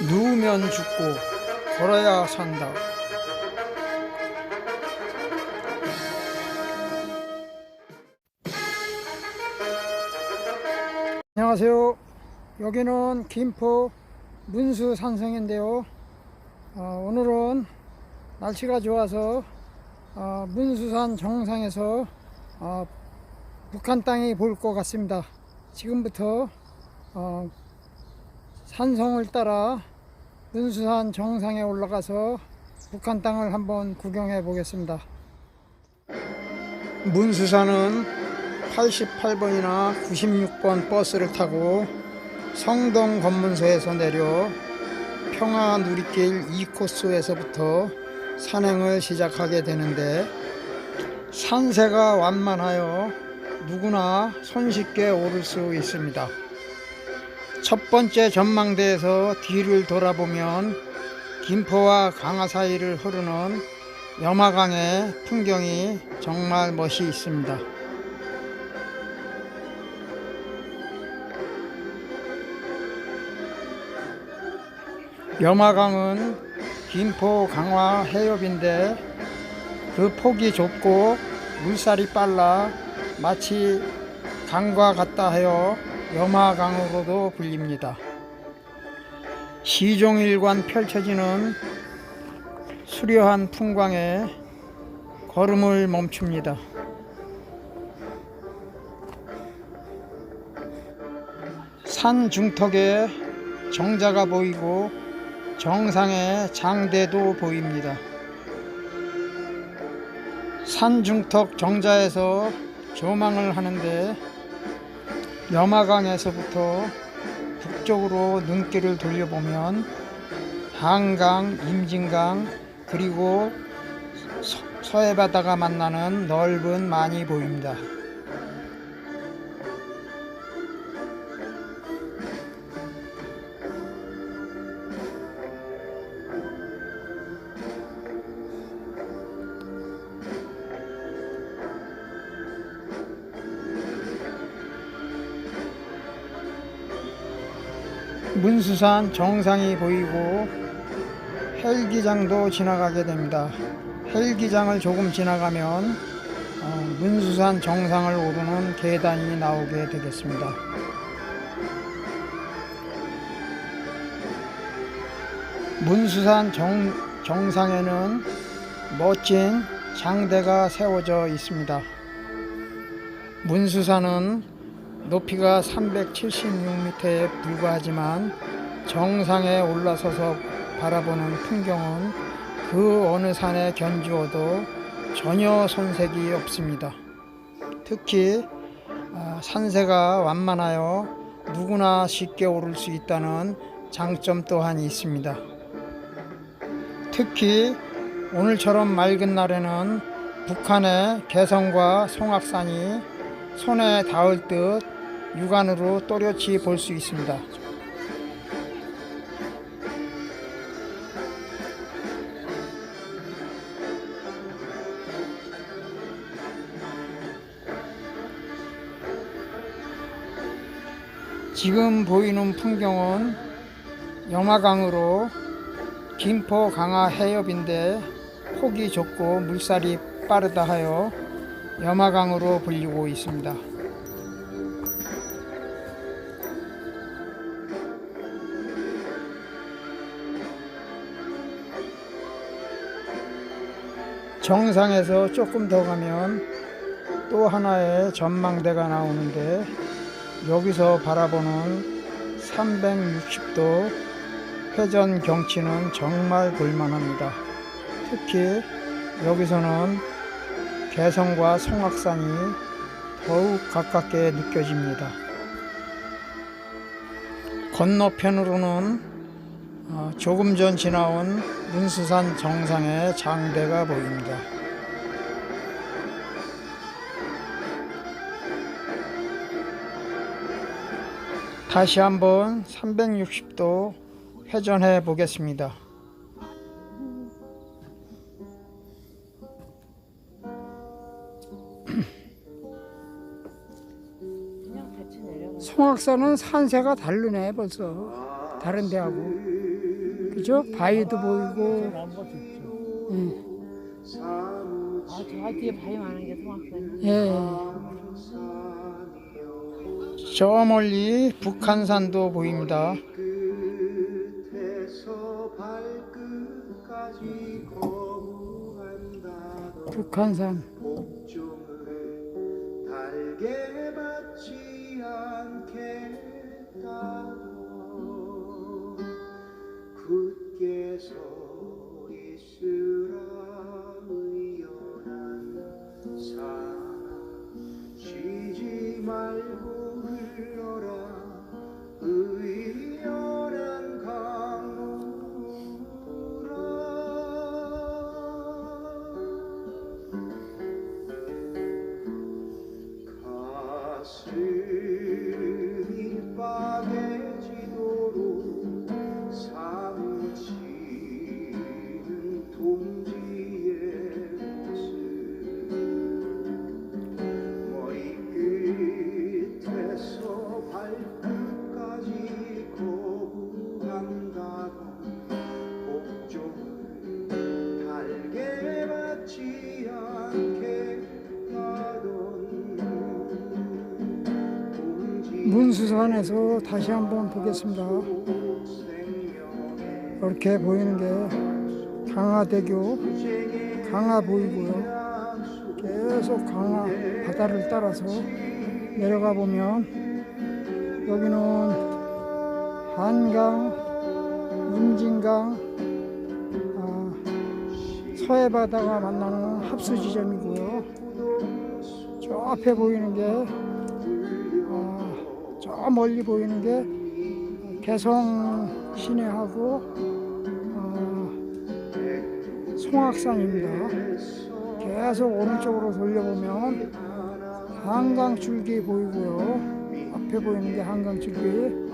누우면 죽고 걸어야 산다. 안녕하세요. 여기는 김포 문수 산성인데요. 어, 오늘은 날씨가 좋아서 어, 문수산 정상에서 어, 북한 땅이 보일 것 같습니다. 지금부터 어, 산성을 따라 문수산 정상에 올라가서 북한 땅을 한번 구경해 보겠습니다. 문수산은 88번이나 96번 버스를 타고 성동 검문소에서 내려 평화 누리길 2코스에서부터 산행을 시작하게 되는데 산세가 완만하여 누구나 손쉽게 오를 수 있습니다. 첫 번째 전망대에서 뒤를 돌아보면 김포와 강화 사이를 흐르는 염화강의 풍경이 정말 멋이 있습니다. 염화강은 김포 강화 해협인데 그 폭이 좁고 물살이 빨라 마치 강과 같다 하여 염화강으로도 불립니다. 시종일관 펼쳐지는 수려한 풍광에 걸음을 멈춥니다. 산 중턱에 정자가 보이고 정상에 장대도 보입니다. 산 중턱 정자에서 조망을 하는데 염화강에서부터 북쪽으로 눈길을 돌려보면 한강, 임진강 그리고 서- 서해바다가 만나는 넓은 만이 보입니다. 문수산 정상이 보이고 헬기장도 지나가게 됩니다. 헬기장을 조금 지나가면 어, 문수산 정상을 오르는 계단이 나오게 되겠습니다. 문수산 정, 정상에는 멋진 장대가 세워져 있습니다. 문수산은 높이가 376m에 불과하지만 정상에 올라서서 바라보는 풍경은 그 어느 산에 견주어도 전혀 손색이 없습니다. 특히 아, 산세가 완만하여 누구나 쉽게 오를 수 있다는 장점 또한 있습니다. 특히 오늘처럼 맑은 날에는 북한의 개성과 송악산이 손에 닿을 듯 육안으로 또렷이 볼 수 있습니다. 지금 보이는 풍경은 염화강으로 김포 강화 해협인데 폭이 좁고 물살이 빠르다 하여 염화강으로 불리고 있습니다. 정상에서 조금 더 가면 또 하나의 전망대가 나오는데 여기서 바라보는 360도 회전 경치는 정말 볼만합니다. 특히 여기서는 개성과 송악산이 더욱 가깝게 느껴집니다. 건너편으로는 어, 조금 전 지나온 문수산 정상의 장대가 보입니다. 다시 한번 360도 회전해 보겠습니다. 송악산은 산세가 다르네 벌써 다른 데하고 그죠? 바위도 보이고. 예. 아, 저 뒤에 바위 많은 게 송악산. 예. 저 멀리 북한산도 보입니다. 북한산. So. 문수산에서 다시 한번 보겠습니다. 이렇게 보이는 게 강화대교 강화 보이고요. 계속 강화 바다를 따라서 내려가 보면 여기는 한강, 임진강, 아, 서해바다가 만나는 합수 지점이고요. 저 앞에 보이는 게 아, 저 멀리 보이는 게 개성 시내하고 아, 송악산입니다. 계속 오른쪽으로 돌려보면 한강줄기 보이고요. 앞에 보이는 게 한강줄기.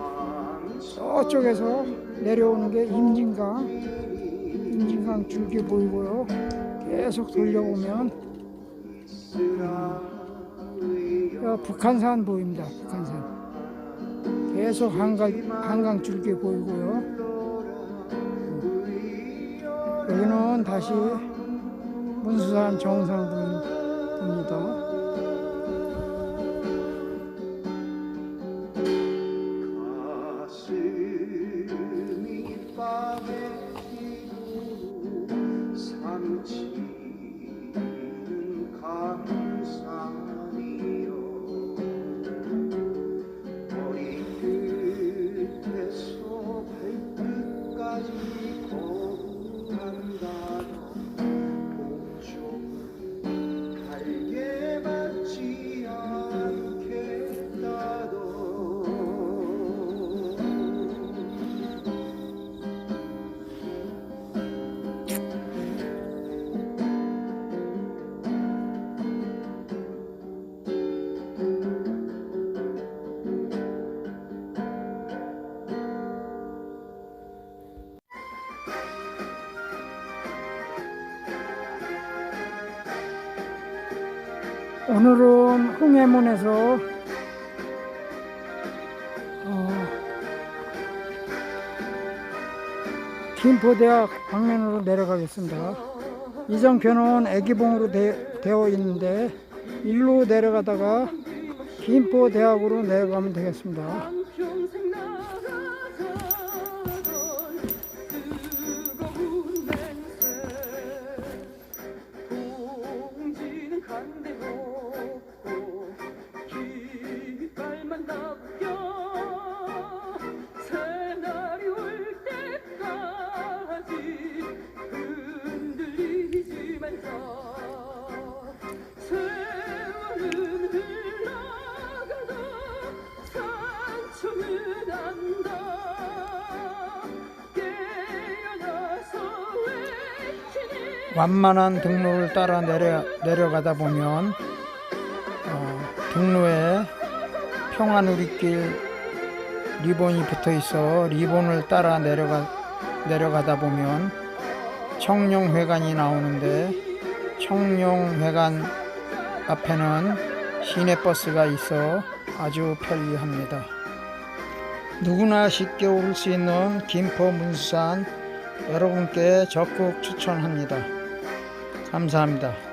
저쪽에서 내려오는 게 임진강, 임진강 줄기 보이고요. 계속 돌려보면 여 북한산 보입니다. 북한산. 계속 한강, 한강 줄기 보이고요. 여기는 다시 문수산 정상 보입니다. 오늘은 홍해문에서 어, 김포대학 방면으로 내려가겠습니다. 이정표는 애기봉으로 되, 되어 있는데 일로 내려가다가 김포대학으로 내려가면 되겠습니다. 완만한 등로를 따라 내려, 내려가다 보면 어, 등로에 평화누리길 리본이 붙어 있어 리본을 따라 내려가, 내려가다 보면 청룡회관이 나오는데 청룡회관 앞에는 시내버스가 있어 아주 편리합니다. 누구나 쉽게 오를 수 있는 김포 문수산 여러분께 적극 추천합니다. 감사합니다.